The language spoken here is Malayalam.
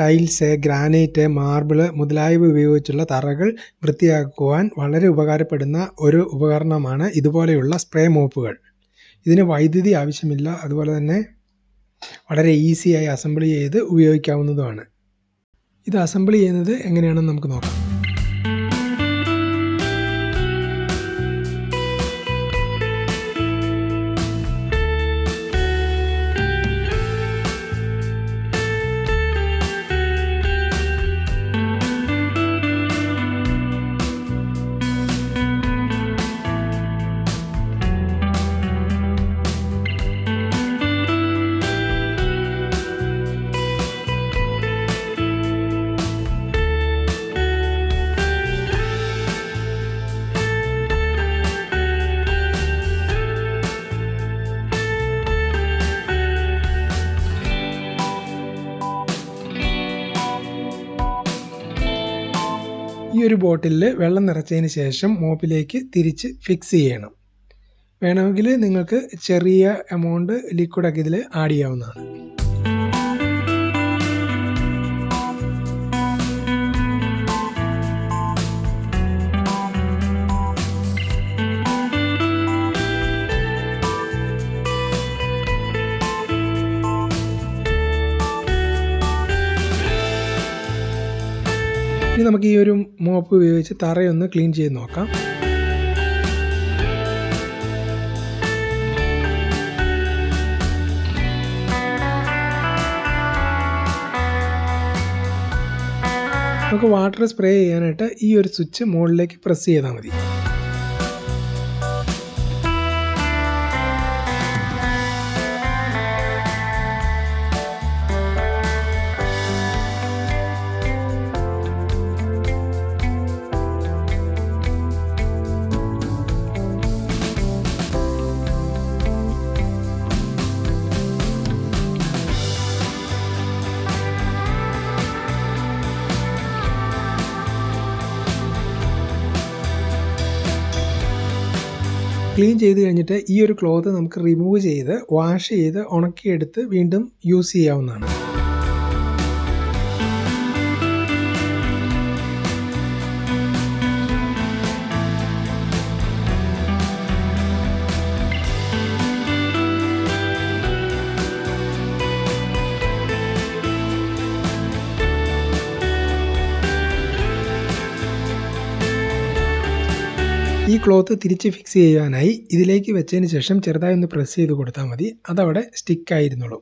ടൈൽസ് ഗ്രാനൈറ്റ് മാർബിൾ മുതലായവ ഉപയോഗിച്ചുള്ള തറകൾ വൃത്തിയാക്കുവാൻ വളരെ ഉപകാരപ്പെടുന്ന ഒരു ഉപകരണമാണ് ഇതുപോലെയുള്ള സ്പ്രേ മോപ്പുകൾ. ഇതിന് വൈദ്യുതി ആവശ്യമില്ല അതുപോലെ തന്നെ വളരെ ഈസിയായി അസംബിൾ ചെയ്ത് ഉപയോഗിക്കാവുന്നതുമാണ്. ഇത് അസംബിൾ ചെയ്യുന്നത് എങ്ങനെയാണെന്ന് നമുക്ക് നോക്കാം. ഈ ഒരു ബോട്ടിലിൽ വെള്ളം നിറച്ചതിന് ശേഷം മോപ്പിലേക്ക് തിരിച്ച് ഫിക്സ് ചെയ്യണം. വേണമെങ്കിൽ നിങ്ങൾക്ക് ചെറിയ എമൗണ്ട് ലിക്വിഡൊക്കെ ഇതിൽ ആഡ് ചെയ്യാവുന്നതാണ്. ഇനി നമുക്ക് ഈ ഒരു മോപ്പ് ഉപയോഗിച്ച് തറയൊന്ന് ക്ലീൻ ചെയ്ത് നോക്കാം. നമുക്ക് വാട്ടർ സ്പ്രേ ചെയ്യാനായിട്ട് ഈ ഒരു സ്വിച്ച് മുകളിലേക്ക് പ്രസ് ചെയ്താൽ മതി. ക്ലീൻ ചെയ്ത് കഴിഞ്ഞിട്ട് ഈ ഒരു ക്ലോത്ത് നമുക്ക് റിമൂവ് ചെയ്ത് വാഷ് ചെയ്ത് ഉണക്കിയെടുത്ത് വീണ്ടും യൂസ് ചെയ്യാവുന്നതാണ്. ഈ ക്ലോത്ത് തിരിച്ച് ഫിക്സ് ചെയ്യാനായി ഇതിലേക്ക് വെച്ചതിന് ശേഷം ചെറുതായി ഒന്ന് പ്രസ് ചെയ്ത് കൊടുത്താൽ മതി. അതവിടെ സ്റ്റിക്കായിരുന്നുള്ളൂ